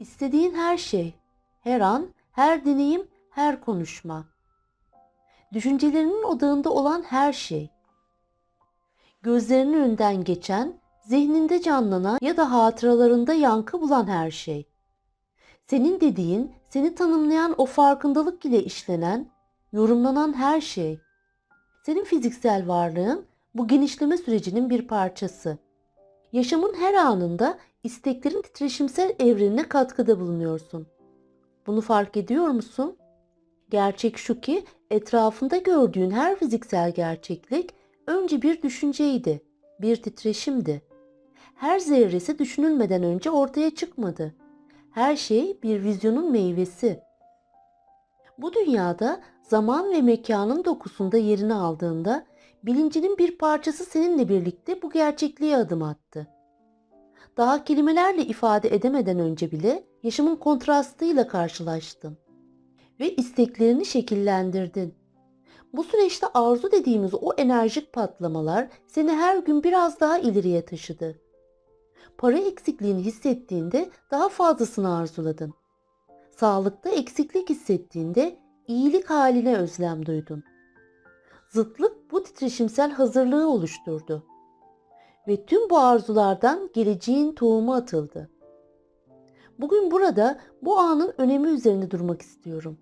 İstediğin her şey, her an, her deneyim, her konuşma. Düşüncelerinin odağında olan her şey. Gözlerinin önünden geçen, zihninde canlanan ya da hatıralarında yankı bulan her şey. Senin dediğin, seni tanımlayan o farkındalık ile işlenen, yorumlanan her şey. Senin fiziksel varlığın bu genişleme sürecinin bir parçası. Yaşamın her anında isteklerin titreşimsel evrenine katkıda bulunuyorsun. Bunu fark ediyor musun? Gerçek şu ki etrafında gördüğün her fiziksel gerçeklik önce bir düşünceydi, bir titreşimdi. Her zerresi düşünülmeden önce ortaya çıkmadı. Her şey bir vizyonun meyvesi. Bu dünyada zaman ve mekanın dokusunda yerini aldığında bilincinin bir parçası seninle birlikte bu gerçekliğe adım attı. Daha kelimelerle ifade edemeden önce bile yaşamın kontrastıyla karşılaştın ve isteklerini şekillendirdin. Bu süreçte arzu dediğimiz o enerjik patlamalar seni her gün biraz daha ileriye taşıdı. Para eksikliğini hissettiğinde daha fazlasını arzuladın. Sağlıkta eksiklik hissettiğinde iyilik haline özlem duydun. Zıtlık bu titreşimsel hazırlığı oluşturdu. Ve tüm bu arzulardan geleceğin tohumu atıldı. Bugün burada bu anın önemi üzerine durmak istiyorum.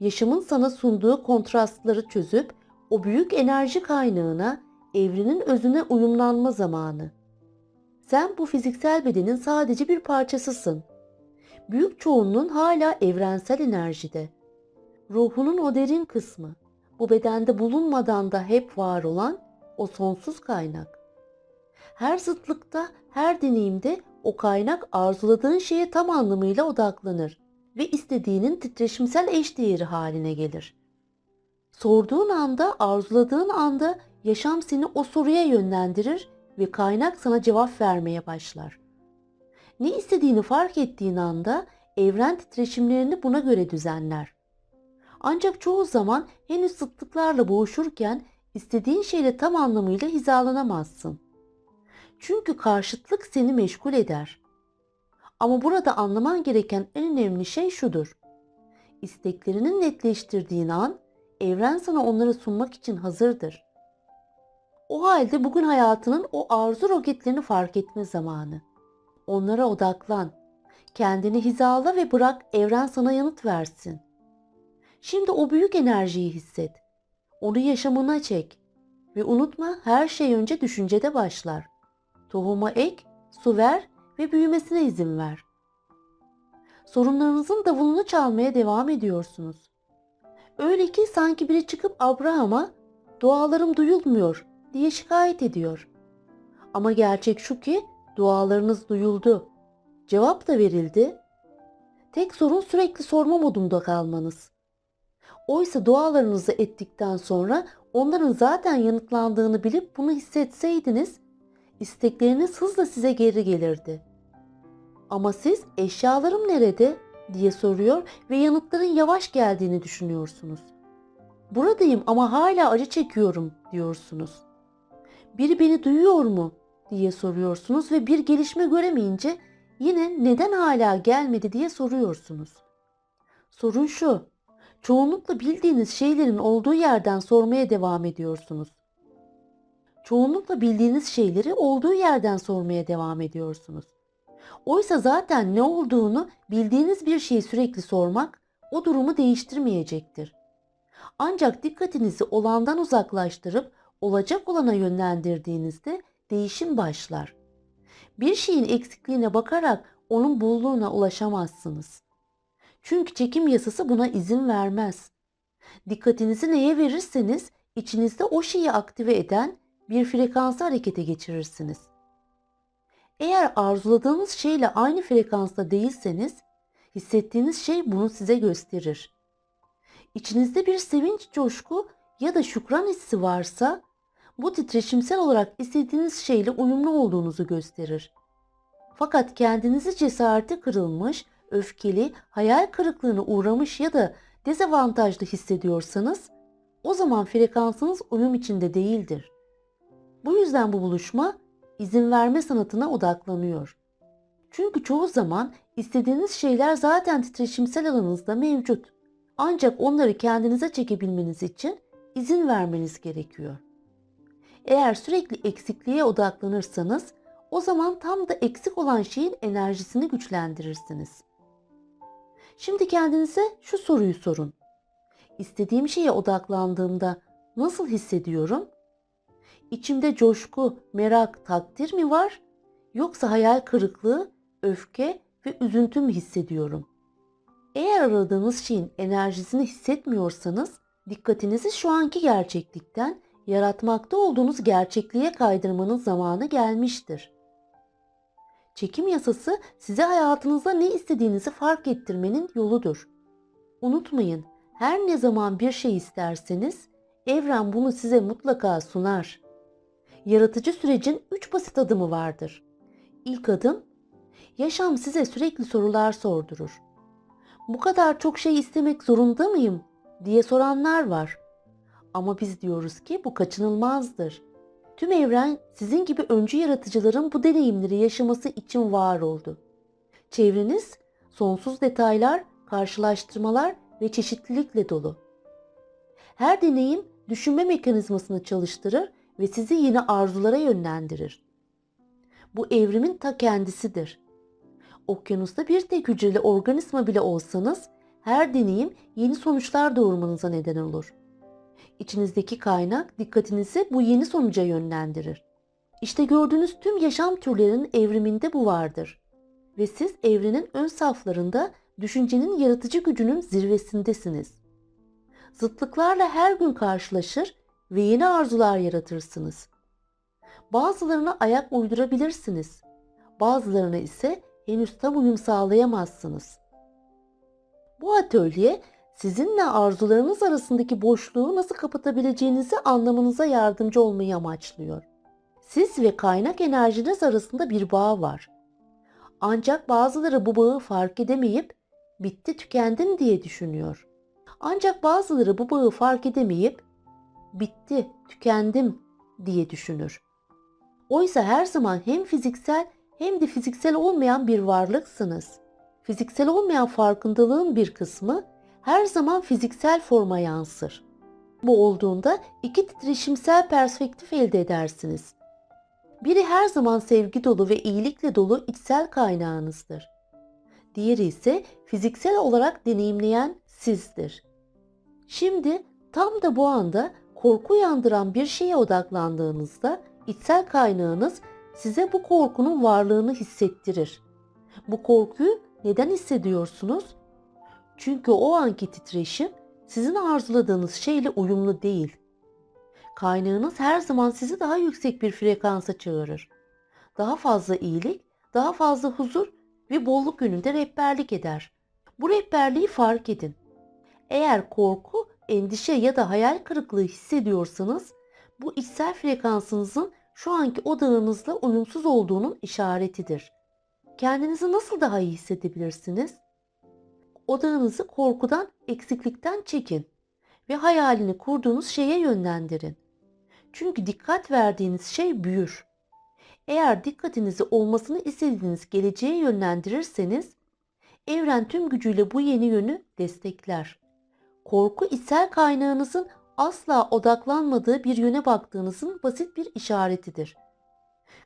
Yaşamın sana sunduğu kontrastları çözüp o büyük enerji kaynağına, evrenin özüne uyumlanma zamanı. Sen bu fiziksel bedenin sadece bir parçasısın. Büyük çoğunluğun hala evrensel enerjide. Ruhunun o derin kısmı, bu bedende bulunmadan da hep var olan o sonsuz kaynak. Her zıtlıkta, her deneyimde o kaynak arzuladığın şeye tam anlamıyla odaklanır ve istediğinin titreşimsel eşdeğeri haline gelir. Sorduğun anda, arzuladığın anda yaşam seni o soruya yönlendirir ve kaynak sana cevap vermeye başlar. Ne istediğini fark ettiğin anda evren titreşimlerini buna göre düzenler. Ancak çoğu zaman henüz zıtlıklarla boğuşurken istediğin şeyle tam anlamıyla hizalanamazsın. Çünkü karşıtlık seni meşgul eder. Ama burada anlaman gereken en önemli şey şudur. İsteklerini netleştirdiğin an evren sana onları sunmak için hazırdır. O halde bugün hayatının o arzu roketlerini fark etme zamanı. Onlara odaklan. Kendini hizala ve bırak evren sana yanıt versin. Şimdi o büyük enerjiyi hisset. Onu yaşamına çek. Ve unutma her şey önce düşüncede başlar. Tohuma ek, su ver ve büyümesine izin ver. Sorunlarınızın davulunu çalmaya devam ediyorsunuz. Öyle ki sanki biri çıkıp Abraham'a dualarım duyulmuyor diye şikayet ediyor. Ama gerçek şu ki dualarınız duyuldu. Cevap da verildi. Tek sorun sürekli sorma modunda kalmanız. Oysa dualarınızı ettikten sonra onların zaten yanıtlandığını bilip bunu hissetseydiniz istekleriniz hızla size geri gelirdi. Ama siz eşyalarım nerede diye soruyor ve yanıtların yavaş geldiğini düşünüyorsunuz. Buradayım ama hala acı çekiyorum diyorsunuz. Biri beni duyuyor mu diye soruyorsunuz ve bir gelişme göremeyince yine neden hala gelmedi diye soruyorsunuz. Sorun şu. Çoğunlukla bildiğiniz şeylerin olduğu yerden sormaya devam ediyorsunuz. Çoğunlukla bildiğiniz şeyleri olduğu yerden sormaya devam ediyorsunuz. Oysa zaten ne olduğunu bildiğiniz bir şeyi sürekli sormak o durumu değiştirmeyecektir. Ancak dikkatinizi olandan uzaklaştırıp olacak olana yönlendirdiğinizde değişim başlar. Bir şeyin eksikliğine bakarak onun bolluğuna ulaşamazsınız. Çünkü çekim yasası buna izin vermez. Dikkatinizi neye verirseniz içinizde o şeyi aktive eden bir frekansı harekete geçirirsiniz. Eğer arzuladığınız şeyle aynı frekansta değilseniz, hissettiğiniz şey bunu size gösterir. İçinizde bir sevinç, coşku ya da şükran hissi varsa, bu titreşimsel olarak istediğiniz şeyle uyumlu olduğunuzu gösterir. Fakat kendinizi cesareti kırılmış, öfkeli, hayal kırıklığına uğramış ya da dezavantajlı hissediyorsanız, o zaman frekansınız uyum içinde değildir. Bu yüzden bu buluşma izin verme sanatına odaklanıyor. Çünkü çoğu zaman istediğiniz şeyler zaten titreşimsel alanınızda mevcut. Ancak onları kendinize çekebilmeniz için izin vermeniz gerekiyor. Eğer sürekli eksikliğe odaklanırsanız o zaman tam da eksik olan şeyin enerjisini güçlendirirsiniz. Şimdi kendinize şu soruyu sorun. İstediğim şeye odaklandığımda nasıl hissediyorum? İçimde coşku, merak, takdir mi var? Yoksa hayal kırıklığı, öfke ve üzüntü mü hissediyorum? Eğer aradığınız şeyin enerjisini hissetmiyorsanız dikkatinizi şu anki gerçeklikten yaratmakta olduğunuz gerçekliğe kaydırmanın zamanı gelmiştir. Çekim yasası size hayatınızda ne istediğinizi fark ettirmenin yoludur. Unutmayın, her ne zaman bir şey isterseniz evren bunu size mutlaka sunar. Yaratıcı sürecin üç basit adımı vardır. İlk adım, yaşam size sürekli sorular sordurur. Bu kadar çok şey istemek zorunda mıyım diye soranlar var. Ama biz diyoruz ki bu kaçınılmazdır. Tüm evren sizin gibi öncü yaratıcıların bu deneyimleri yaşaması için var oldu. Çevreniz sonsuz detaylar, karşılaştırmalar ve çeşitlilikle dolu. Her deneyim düşünme mekanizmasını çalıştırır ve sizi yeni arzulara yönlendirir. Bu evrimin ta kendisidir. Okyanusta bir tek hücreli organizma bile olsanız her deneyim yeni sonuçlar doğurmanıza neden olur. İçinizdeki kaynak dikkatinizi bu yeni sonuca yönlendirir. İşte gördüğünüz tüm yaşam türlerinin evriminde bu vardır. Ve siz evrenin ön saflarında düşüncenin yaratıcı gücünün zirvesindesiniz. Zıtlıklarla her gün karşılaşır ve yeni arzular yaratırsınız. Bazılarına ayak uydurabilirsiniz. Bazılarına ise henüz tam uyum sağlayamazsınız. Bu atölye sizinle arzularınız arasındaki boşluğu nasıl kapatabileceğinizi anlamanıza yardımcı olmayı amaçlıyor. Siz ve kaynak enerjiniz arasında bir bağ var. Ancak bazıları bu bağı fark edemeyip bitti tükendim diye düşünüyor. Ancak bazıları bu bağı fark edemeyip bitti tükendim diye düşünür. Oysa her zaman hem fiziksel hem de fiziksel olmayan bir varlıksınız. Fiziksel olmayan farkındalığın bir kısmı her zaman fiziksel forma yansır. Bu olduğunda iki titreşimsel perspektif elde edersiniz. Biri her zaman sevgi dolu ve iyilikle dolu içsel kaynağınızdır. Diğeri ise fiziksel olarak deneyimleyen sizdir. Şimdi tam da bu anda korku uyandıran bir şeye odaklandığınızda içsel kaynağınız size bu korkunun varlığını hissettirir. Bu korkuyu neden hissediyorsunuz? Çünkü o anki titreşim sizin arzuladığınız şeyle uyumlu değil. Kaynağınız her zaman sizi daha yüksek bir frekansa çağırır. Daha fazla iyilik, daha fazla huzur ve bolluk yönünde rehberlik eder. Bu rehberliği fark edin. Eğer korku, endişe ya da hayal kırıklığı hissediyorsanız bu içsel frekansınızın şu anki odağınızla uyumsuz olduğunun işaretidir. Kendinizi nasıl daha iyi hissedebilirsiniz? Odağınızı korkudan, eksiklikten çekin ve hayalini kurduğunuz şeye yönlendirin. Çünkü dikkat verdiğiniz şey büyür. Eğer dikkatinizi olmasını istediğiniz geleceğe yönlendirirseniz, evren tüm gücüyle bu yeni yönü destekler. Korku içsel kaynağınızın asla odaklanmadığı bir yöne baktığınızın basit bir işaretidir.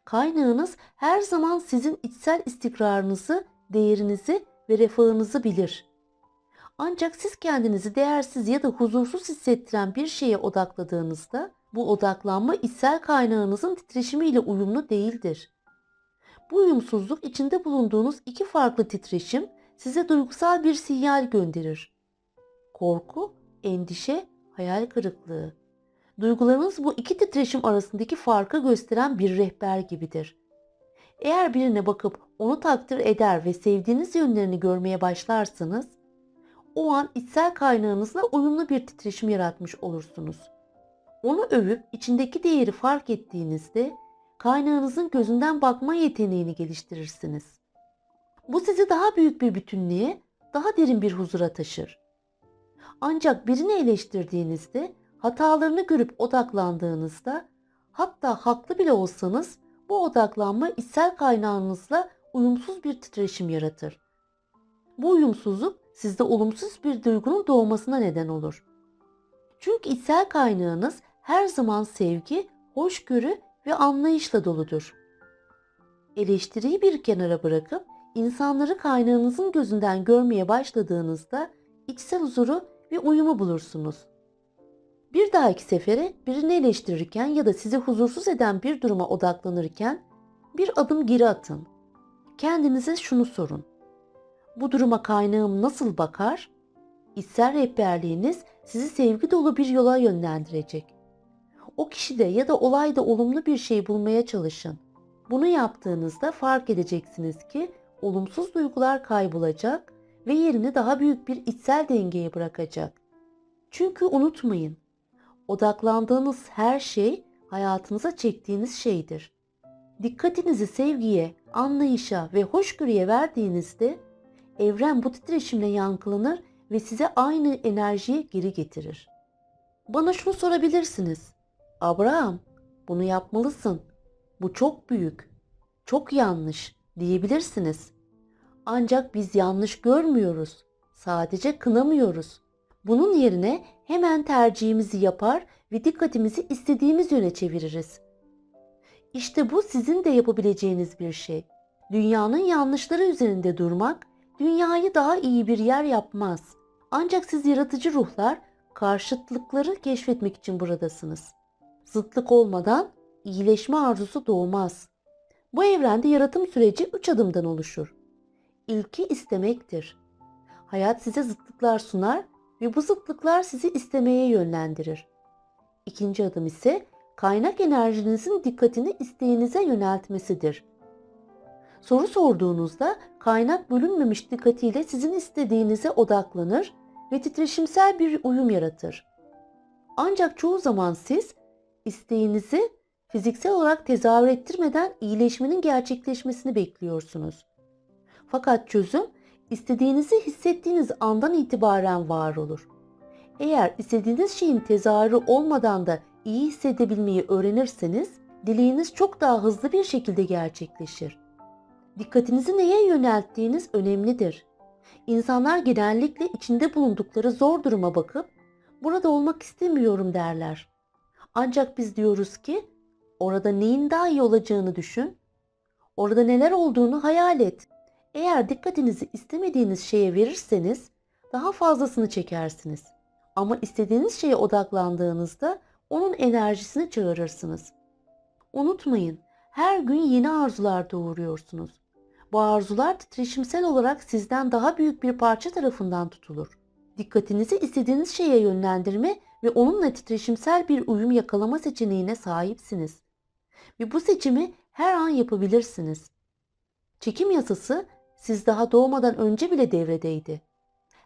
Kaynağınız her zaman sizin içsel istikrarınızı, değerinizi ve refahınızı bilir. Ancak siz kendinizi değersiz ya da huzursuz hissettiren bir şeye odakladığınızda bu odaklanma içsel kaynağınızın titreşimiyle uyumlu değildir. Bu uyumsuzluk içinde bulunduğunuz iki farklı titreşim size duygusal bir sinyal gönderir. Korku, endişe, hayal kırıklığı. Duygularınız bu iki titreşim arasındaki farkı gösteren bir rehber gibidir. Eğer birine bakıp onu takdir eder ve sevdiğiniz yönlerini görmeye başlarsanız, o an içsel kaynağınızla uyumlu bir titreşim yaratmış olursunuz. Onu övüp içindeki değeri fark ettiğinizde kaynağınızın gözünden bakma yeteneğini geliştirirsiniz. Bu sizi daha büyük bir bütünlüğe, daha derin bir huzura taşır. Ancak birini eleştirdiğinizde, hatalarını görüp odaklandığınızda, hatta haklı bile olsanız bu odaklanma içsel kaynağınızla uyumsuz bir titreşim yaratır. Bu uyumsuzluk sizde olumsuz bir duygunun doğmasına neden olur. Çünkü içsel kaynağınız her zaman sevgi, hoşgörü ve anlayışla doludur. Eleştiriyi bir kenara bırakıp insanları kaynağınızın gözünden görmeye başladığınızda içsel huzuru ve uyumu bulursunuz. Bir dahaki sefere birini eleştirirken ya da sizi huzursuz eden bir duruma odaklanırken bir adım geri atın. Kendinize şunu sorun. Bu duruma kaynağım nasıl bakar? İçsel rehberliğiniz sizi sevgi dolu bir yola yönlendirecek. O kişide ya da olayda olumlu bir şey bulmaya çalışın. Bunu yaptığınızda fark edeceksiniz ki olumsuz duygular kaybolacak ve yerini daha büyük bir içsel dengeye bırakacak. Çünkü unutmayın, odaklandığınız her şey hayatınıza çektiğiniz şeydir. Dikkatinizi sevgiye, anlayışa ve hoşgörüye verdiğinizde evren bu titreşimle yankılanır ve size aynı enerjiyi geri getirir. Bana şunu sorabilirsiniz. Abraham, bunu yapmalısın. Bu çok büyük, çok yanlış diyebilirsiniz. Ancak biz yanlış görmüyoruz. Sadece kınamıyoruz. Bunun yerine hemen tercihimizi yapar ve dikkatimizi istediğimiz yöne çeviririz. İşte bu sizin de yapabileceğiniz bir şey. Dünyanın yanlışları üzerinde durmak dünyayı daha iyi bir yer yapmaz. Ancak siz yaratıcı ruhlar karşıtlıkları keşfetmek için buradasınız. Zıtlık olmadan iyileşme arzusu doğmaz. Bu evrende yaratım süreci üç adımdan oluşur. İlki istemektir. Hayat size zıtlıklar sunar ve bu zıtlıklar sizi istemeye yönlendirir. İkinci adım ise kaynak enerjinizin dikkatini isteğinize yöneltmesidir. Soru sorduğunuzda kaynak bölünmemiş dikkatiyle sizin istediğinize odaklanır ve titreşimsel bir uyum yaratır. Ancak çoğu zaman siz isteğinizi fiziksel olarak tezahür ettirmeden iyileşmenin gerçekleşmesini bekliyorsunuz. Fakat çözüm istediğinizi hissettiğiniz andan itibaren var olur. Eğer istediğiniz şeyin tezahürü olmadan da iyi hissedebilmeyi öğrenirseniz dileğiniz çok daha hızlı bir şekilde gerçekleşir. Dikkatinizi neye yönelttiğiniz önemlidir. İnsanlar genellikle içinde bulundukları zor duruma bakıp burada olmak istemiyorum derler. Ancak biz diyoruz ki orada neyin daha iyi olacağını düşün. Orada neler olduğunu hayal et. Eğer dikkatinizi istemediğiniz şeye verirseniz daha fazlasını çekersiniz. Ama istediğiniz şeye odaklandığınızda onun enerjisini çağırırsınız. Unutmayın, her gün yeni arzular doğuruyorsunuz. Bu arzular titreşimsel olarak sizden daha büyük bir parça tarafından tutulur. Dikkatinizi istediğiniz şeye yönlendirme ve onunla titreşimsel bir uyum yakalama seçeneğine sahipsiniz. Ve bu seçimi her an yapabilirsiniz. Çekim yasası siz daha doğmadan önce bile devredeydi.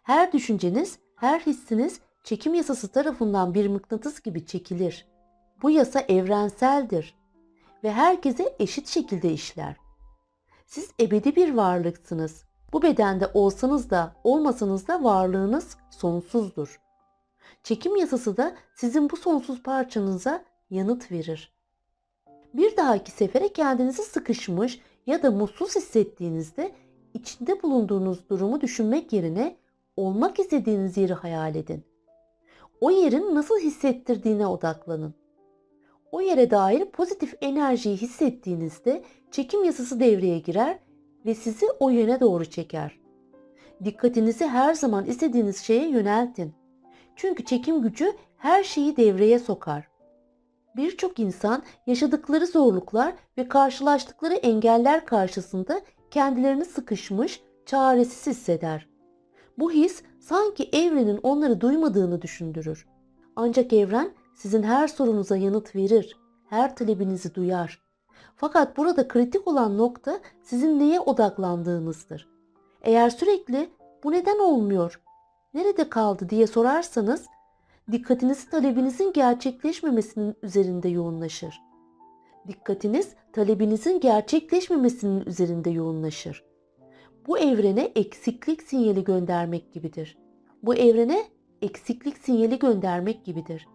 Her düşünceniz, her hissiniz çekim yasası tarafından bir mıknatıs gibi çekilir. Bu yasa evrenseldir ve herkese eşit şekilde işler. Siz ebedi bir varlıksınız. Bu bedende olsanız da olmasanız da varlığınız sonsuzdur. Çekim yasası da sizin bu sonsuz parçanıza yanıt verir. Bir dahaki sefere kendinizi sıkışmış ya da mutsuz hissettiğinizde içinde bulunduğunuz durumu düşünmek yerine olmak istediğiniz yeri hayal edin. O yerin nasıl hissettirdiğine odaklanın. O yere dair pozitif enerjiyi hissettiğinizde çekim yasası devreye girer ve sizi o yöne doğru çeker. Dikkatinizi her zaman istediğiniz şeye yöneltin. Çünkü çekim gücü her şeyi devreye sokar. Birçok insan yaşadıkları zorluklar ve karşılaştıkları engeller karşısında kendilerini sıkışmış, çaresiz hisseder. Bu his sanki evrenin onları duymadığını düşündürür. Ancak evren sizin her sorunuza yanıt verir, her talebinizi duyar. Fakat burada kritik olan nokta sizin neye odaklandığınızdır. Eğer sürekli bu neden olmuyor, nerede kaldı diye sorarsanız dikkatiniz talebinizin gerçekleşmemesinin üzerinde yoğunlaşır. Dikkatiniz talebinizin gerçekleşmemesinin üzerinde yoğunlaşır. Bu evrene eksiklik sinyali göndermek gibidir. Bu evrene eksiklik sinyali göndermek gibidir.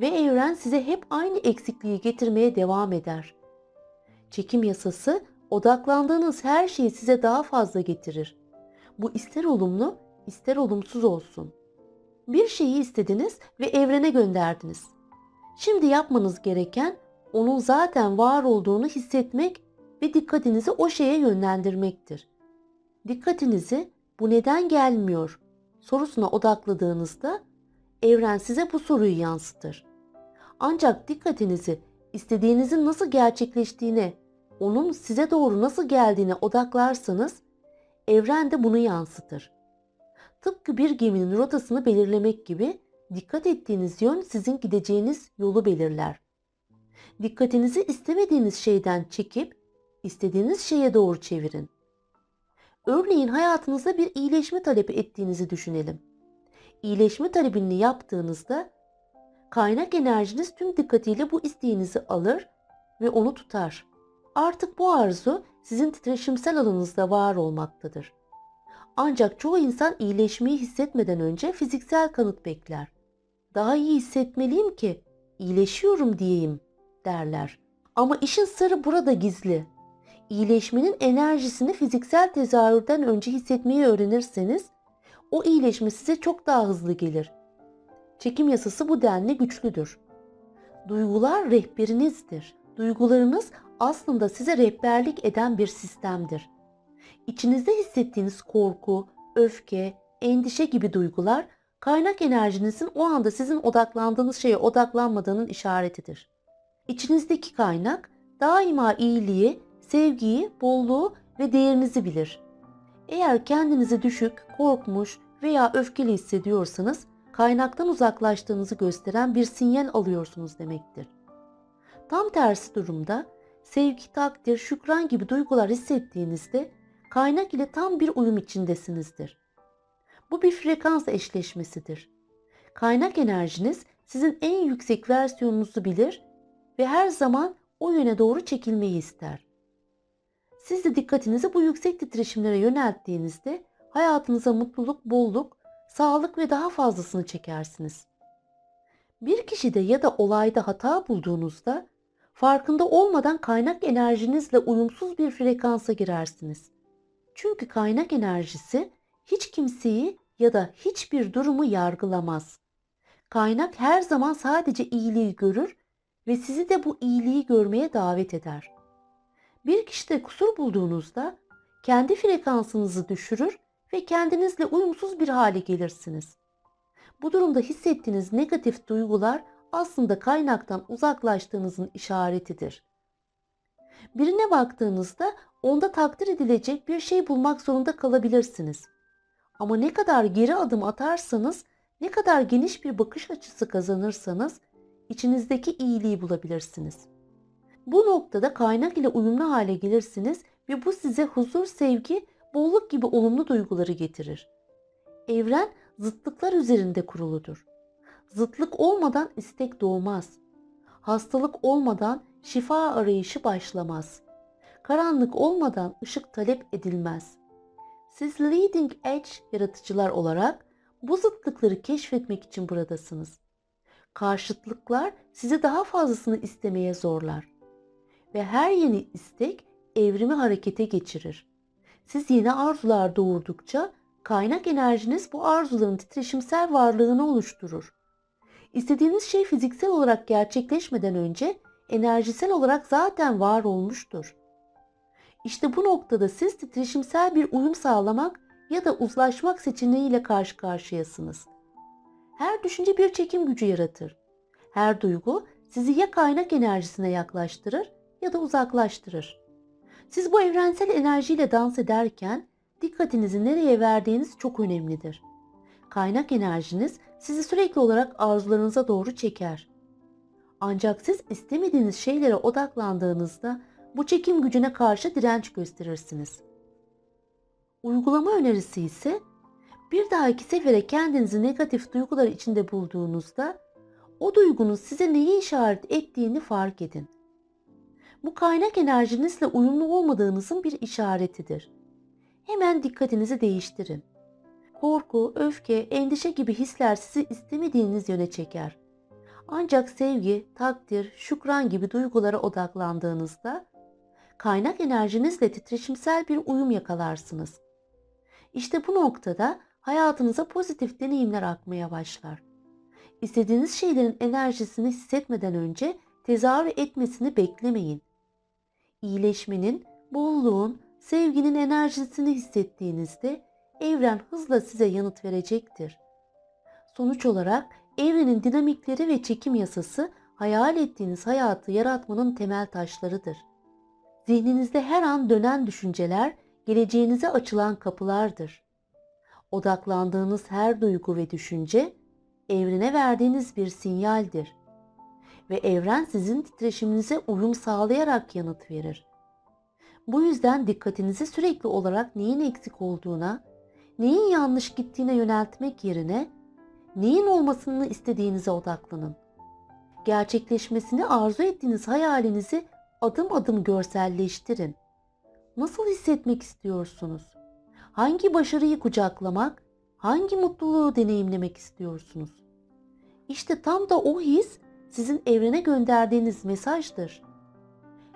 Ve evren size hep aynı eksikliği getirmeye devam eder. Çekim yasası Odaklandığınız her şey size daha fazla getirir. Bu ister olumlu, ister olumsuz olsun. Bir şeyi istediniz ve evrene gönderdiniz. Şimdi yapmanız gereken onun zaten var olduğunu hissetmek ve dikkatinizi o şeye yönlendirmektir. Dikkatinizi bu neden gelmiyor sorusuna odakladığınızda evren size bu soruyu yansıtır. Ancak dikkatinizi istediğinizin nasıl gerçekleştiğine, onun size doğru nasıl geldiğine odaklarsanız evren de bunu yansıtır. Tıpkı bir geminin rotasını belirlemek gibi dikkat ettiğiniz yön sizin gideceğiniz yolu belirler. Dikkatinizi istemediğiniz şeyden çekip istediğiniz şeye doğru çevirin. Örneğin hayatınızda bir iyileşme talebi ettiğinizi düşünelim. İyileşme talebini yaptığınızda kaynak enerjiniz tüm dikkatiyle bu isteğinizi alır ve onu tutar. Artık bu arzu sizin titreşimsel alanınızda var olmaktadır. Ancak çoğu insan iyileşmeyi hissetmeden önce fiziksel kanıt bekler. Daha iyi hissetmeliyim ki iyileşiyorum diyeyim derler. Ama işin sırrı burada gizli. İyileşmenin enerjisini fiziksel tezahürden önce hissetmeyi öğrenirseniz o iyileşme size çok daha hızlı gelir. Çekim yasası bu denli güçlüdür. Duygular rehberinizdir. Duygularınız aslında size rehberlik eden bir sistemdir. İçinizde hissettiğiniz korku, öfke, endişe gibi duygular kaynak enerjinizin o anda sizin odaklandığınız şeye odaklanmadığının işaretidir. İçinizdeki kaynak daima iyiliği, sevgiyi, bolluğu ve değerinizi bilir. Eğer kendinizi düşük, korkmuş veya öfkeli hissediyorsanız kaynaktan uzaklaştığınızı gösteren bir sinyal alıyorsunuz demektir. Tam tersi durumda sevgi, takdir, şükran gibi duygular hissettiğinizde kaynak ile tam bir uyum içindesinizdir. Bu bir frekans eşleşmesidir. Kaynak enerjiniz sizin en yüksek versiyonunuzu bilir ve her zaman o yöne doğru çekilmeyi ister. Siz de dikkatinizi bu yüksek titreşimlere yönelttiğinizde hayatınıza mutluluk, bolluk, sağlık ve daha fazlasını çekersiniz. Bir kişide ya da olayda hata bulduğunuzda farkında olmadan kaynak enerjinizle uyumsuz bir frekansa girersiniz. Çünkü kaynak enerjisi hiç kimseyi ya da hiçbir durumu yargılamaz. Kaynak her zaman sadece iyiliği görür ve sizi de bu iyiliği görmeye davet eder. Bir kişide kusur bulduğunuzda kendi frekansınızı düşürür ve kendinizle uyumsuz bir hale gelirsiniz. Bu durumda hissettiğiniz negatif duygular aslında kaynaktan uzaklaştığınızın işaretidir. Birine baktığınızda onda takdir edilecek bir şey bulmak zorunda kalabilirsiniz. Ama ne kadar geri adım atarsanız, ne kadar geniş bir bakış açısı kazanırsanız içinizdeki iyiliği bulabilirsiniz. Bu noktada kaynak ile uyumlu hale gelirsiniz ve bu size huzur, sevgi, bolluk gibi olumlu duyguları getirir. Evren zıtlıklar üzerinde kuruludur. Zıtlık olmadan istek doğmaz. Hastalık olmadan şifa arayışı başlamaz. Karanlık olmadan ışık talep edilmez. Siz leading edge yaratıcılar olarak bu zıtlıkları keşfetmek için buradasınız. Karşıtlıklar sizi daha fazlasını istemeye zorlar. Ve her yeni istek evrimi harekete geçirir. Siz yeni arzular doğurdukça kaynak enerjiniz bu arzuların titreşimsel varlığını oluşturur. İstediğiniz şey fiziksel olarak gerçekleşmeden önce enerjisel olarak zaten var olmuştur. İşte bu noktada siz titreşimsel bir uyum sağlamak ya da uzlaşmak seçeneğiyle karşı karşıyasınız. Her düşünce bir çekim gücü yaratır. Her duygu sizi ya kaynak enerjisine yaklaştırır ya da uzaklaştırır. Siz bu evrensel enerjiyle dans ederken dikkatinizi nereye verdiğiniz çok önemlidir. Kaynak enerjiniz sizi sürekli olarak arzularınıza doğru çeker. Ancak siz istemediğiniz şeylere odaklandığınızda bu çekim gücüne karşı direnç gösterirsiniz. Uygulama önerisi ise bir dahaki sefere kendinizi negatif duygular içinde bulduğunuzda o duygunun size neyi işaret ettiğini fark edin. Bu kaynak enerjinizle uyumlu olmadığınızın bir işaretidir. Hemen dikkatinizi değiştirin. Korku, öfke, endişe gibi hisler sizi istemediğiniz yöne çeker. Ancak sevgi, takdir, şükran gibi duygulara odaklandığınızda kaynak enerjinizle titreşimsel bir uyum yakalarsınız. İşte bu noktada hayatınıza pozitif deneyimler akmaya başlar. İstediğiniz şeylerin enerjisini hissetmeden önce tezahür etmesini beklemeyin. İyileşmenin, bolluğun, sevginin enerjisini hissettiğinizde evren hızla size yanıt verecektir. Sonuç olarak evrenin dinamikleri ve çekim yasası hayal ettiğiniz hayatı yaratmanın temel taşlarıdır. Zihninizde her an dönen düşünceler geleceğinize açılan kapılardır. Odaklandığınız her duygu ve düşünce evrene verdiğiniz bir sinyaldir ve evren sizin titreşiminize uyum sağlayarak yanıt verir. Bu yüzden dikkatinizi sürekli olarak neyin eksik olduğuna, neyin yanlış gittiğine yöneltmek yerine neyin olmasını istediğinize odaklanın. Gerçekleşmesini arzu ettiğiniz hayalinizi adım adım görselleştirin. Nasıl hissetmek istiyorsunuz? Hangi başarıyı kucaklamak, hangi mutluluğu deneyimlemek istiyorsunuz? İşte tam da o his sizin evrene gönderdiğiniz mesajdır.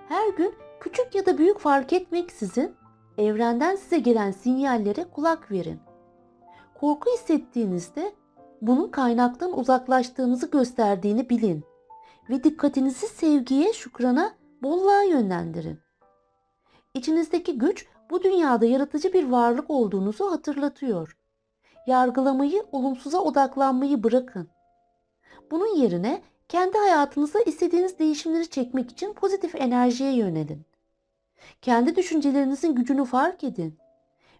Her gün küçük ya da büyük fark etmeksizin evrenden size gelen sinyallere kulak verin. Korku hissettiğinizde bunun kaynaktan uzaklaştığınızı gösterdiğini bilin ve dikkatinizi sevgiye, şükrana, bolluğa yönlendirin. İçinizdeki güç bu dünyada yaratıcı bir varlık olduğunuzu hatırlatıyor. Yargılamayı, olumsuza odaklanmayı bırakın. Bunun yerine kendi hayatınıza istediğiniz değişimleri çekmek için pozitif enerjiye yönelin. Kendi düşüncelerinizin gücünü fark edin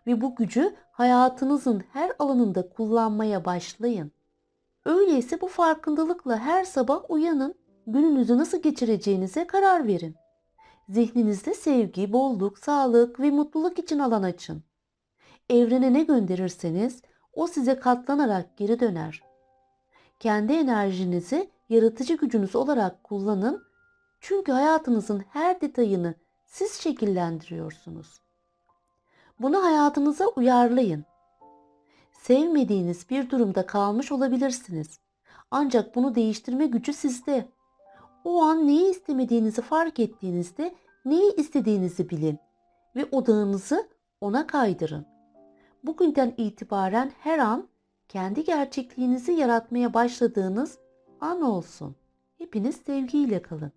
ve bu gücü hayatınızın her alanında kullanmaya başlayın. Öyleyse bu farkındalıkla her sabah uyanın, gününüzü nasıl geçireceğinize karar verin. Zihninizde sevgi, bolluk, sağlık ve mutluluk için alan açın. Evrene ne gönderirseniz o size katlanarak geri döner. Kendi enerjinizi yaratıcı gücünüz olarak kullanın çünkü hayatınızın her detayını siz şekillendiriyorsunuz. Bunu hayatınıza uyarlayın. Sevmediğiniz bir durumda kalmış olabilirsiniz. Ancak bunu değiştirme gücü sizde. O an neyi istemediğinizi fark ettiğinizde neyi istediğinizi bilin ve odağınızı ona kaydırın. Bugünden itibaren her an kendi gerçekliğinizi yaratmaya başladığınız an olsun. Hepiniz sevgiyle kalın.